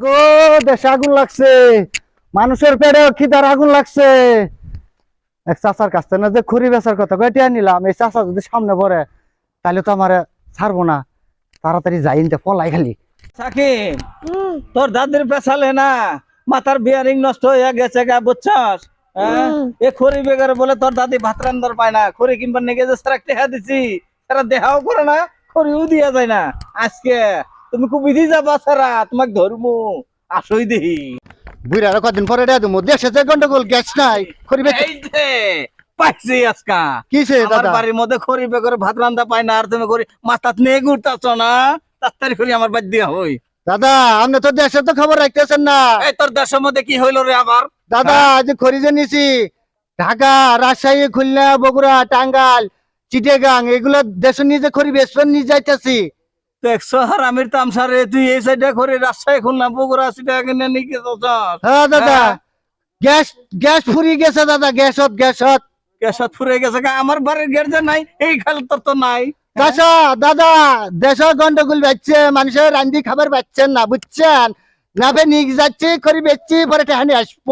গো দেশে আগুন লাগছে। মানুষের পেটে খিদার আগুন লাগছে। এক চাচার কাছ থেকে না যে খড়ি বেচার কথা নিলাম। এই চাচা যদি সামনে পড়ে তাহলে তো আমার ছাড়বো না। তাড়াতাড়ি যাই নিতে পলাই খালি। সাকিব তোর দাদির পেছালে না মাথার বিয়ারিং নষ্ট হয়ে গেছে গা বুঝছস? হ্যাঁ? এ খড়ি বেগারে বলে তোর দাদি ভাত রান্দার পায় না। খড়ি কিনবার নিয়ে যে সারা টেহা দিছি সারা দেহাও করে না খড়িও দিয়া যায় না। আজকে তুমি খুব বিধি যাবা সারা তোমাকে ধরমু। আসই দেহি। বুড়ার কদিন পরে দেয়া দেবো দেশে যে গন্ডগোল গ্যাস নাই বেচে এই যে পাইছি আজকা। কিসে আমার দাদা? বাড়ির মধ্যে খড়ি বেগরে ভাত রান্দা পায় না আর তুমি করি মাথাত নিয়ে ঘুরতাছ না তাড়াতাড়ি করে আমার বাদ দিয়া হই। দাদা আপনি তো দেশে তো খবর রাখতেছেন না। এই তোর দেশের মধ্যে কি হইল রে আবার? দাদা আজ খড়ি যে নিছি ঢাকা রাজশাহী খুলনা বগুড়া টাঙ্গাল চিটেগাং এগুলো দেশের নিজে খড়ি বেচবেন নিয়ে যাইতেছি। দেখছ তুই এই সাইডে করে রাজশাহী খুলনা বগুড়া সিটা কিনে নিয়ে গেছ হ্যাঁ দাদা। হ্যাঁ। গ্যাস গ্যাস গেছে দাদা। গ্যাসত গ্যাসত কেশত ফুরে গেছে। আমার বাড়ির গেরজে নাই এই খাল তোর তো নাই। দাদা দাদা দেশ গন্ডগোল বাচ্চে মানুষের রান্ধি খাবার পাচ্ছেন না বুঝছেন? নাভে নিক যাচ্ছে খড়ি বেচছি পরে টেহানি আসব।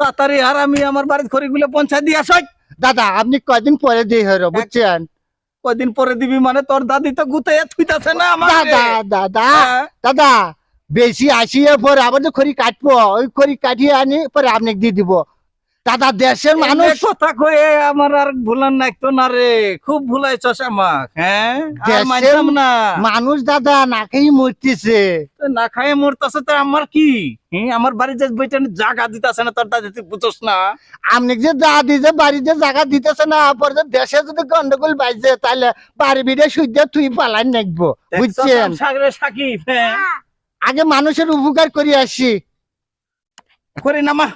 তাড়াতাড়ি আর আমি আমার বাড়ির খড়িগুলো পঞ্চায়েত দিয়ে আসই দাদা আপনি কয়দিন পরে দিয়ে হইল বুঝছেন? কদিন পরে দিবি মানে? তোর দাদি তো গুতে থুইতাছে না আমার দাদা দাদা হ্যাঁ। দাদা বেশি আসিয়ে পরে আবার যে খড়ি কাটবো। ওই খড়ি কাটিয়ে আনি পরে আপনাকে দিয়ে দিব। দাদা দেশের মানুষ কথা কয়ে আমার আর ভুলান নাই তো না রে। খুব ভুলাইছস আমাক হ্যাঁ? দেশের না। মানুষ দাদা নাকেই মরতেছে। তো না খায় মরতাছে তো আমার কি? হ্যাঁ, আমার বাড়ি যে বইটা জাগা দিতাছে না তোর দাদি তুই বুঝছ না? আপনি যে দাদি যে বাড়িতে জায়গা দিতেছে না পরে যে দেশে যদি গন্ডগোল বাইছে তাহলে বাড়ি বিড়ে সূর্য তুই পালাই নাকবো বুঝছেন? সাগরে সাকিব হ্যাঁ? আগে মানুষের উপকার করে আসি। করি না মা।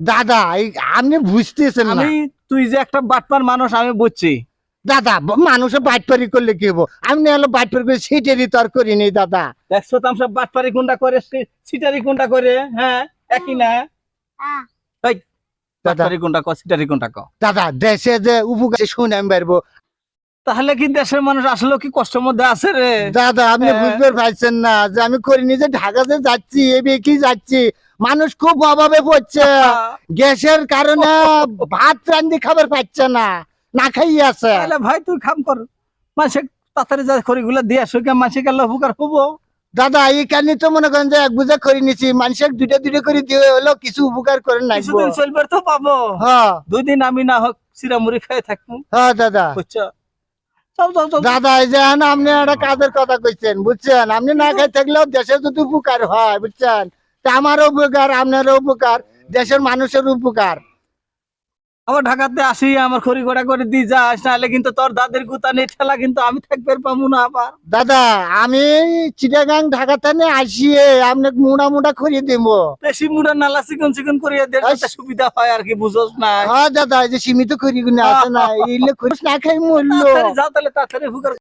দাদা এই আপনি বুঝতেছেন না। আমি তুই যে একটা বাটপার মানুষ আমি বুঝছি। দাদা মানুষে মানুষের বাটপারি করলে কি হব? আমি হলো বাটপারি করে সিটারি সিটেরই করি করিনি দাদা। দেখছ তো সব বাটপারি কোনটা করে সিটারি কোনটা করে হ্যাঁ? একই না? এই দাদা। বাটপারি কোনটা ক সিটারি কোনটা ক দাদা দেশে যে উপকার শুনে আমি পারব। তাহলে কি দেশের মানুষ আসলে কি কষ্টের মধ্যে আছে রে? দাদা আপনি হ্যাঁ। বুঝতে পারছেন না যে আমি করিনি যে ঢাকাতে যাচ্ছি এ কি যাচ্ছি? মানুষ খুব অভাবে পড়ছে। গ্যাসের কারণে ভাত রান্ধি খাবার পাচ্ছে না না খাই আছে। তাহলে ভাই তুই কাম কর। মাসে তাড়াতাড়ি যা খড়িগুলো দিয়ে আসো কে মাসে গেলে উপকার হব। দাদা এই কারণে তো মনে করেন যে এক বুঝা করে নিছি মানুষের দুইটা দুইটা করে দিয়ে হলো কিছু উপকার করে নাই কিছুদিন চলবে তো পাবো। হ্যাঁ। দুই দিন আমি না হোক চিরামুড়ি খেয়ে থাকব। হ্যাঁ দাদা। বুঝছ? দাদা, এই যে আপনি একটা কাজের কথা কইছেন, বুঝছেন? আপনি না থাকলেও যদি উপকার হয়, বুঝছেন? আমারও উপকার, আপনারও উপকার, দেশের মানুষের উপকার। আবার ঢাকাতে আসি আমার খড়ি গোড়া করে দিয়ে যাস নাহলে কিন্তু তোর দাদের গুতানি ঠেলা কিন্তু আমি থাকবে পাবো না আবার। দাদা আমি চিটাগাং ঢাকাতে নে আসিয়ে আপনাকে মুড়া মুড়া করিয়ে দিব। বেশি মুড়া নালা চিকন চিকন করিয়ে দে সুবিধা হয় আর কি বুঝোস না। হ্যাঁ দাদা এই যে সীমিত করি গুনে আছে না এইলে করিস না খাই মরলো। যাও তাহলে তাড়াতাড়ি হুকার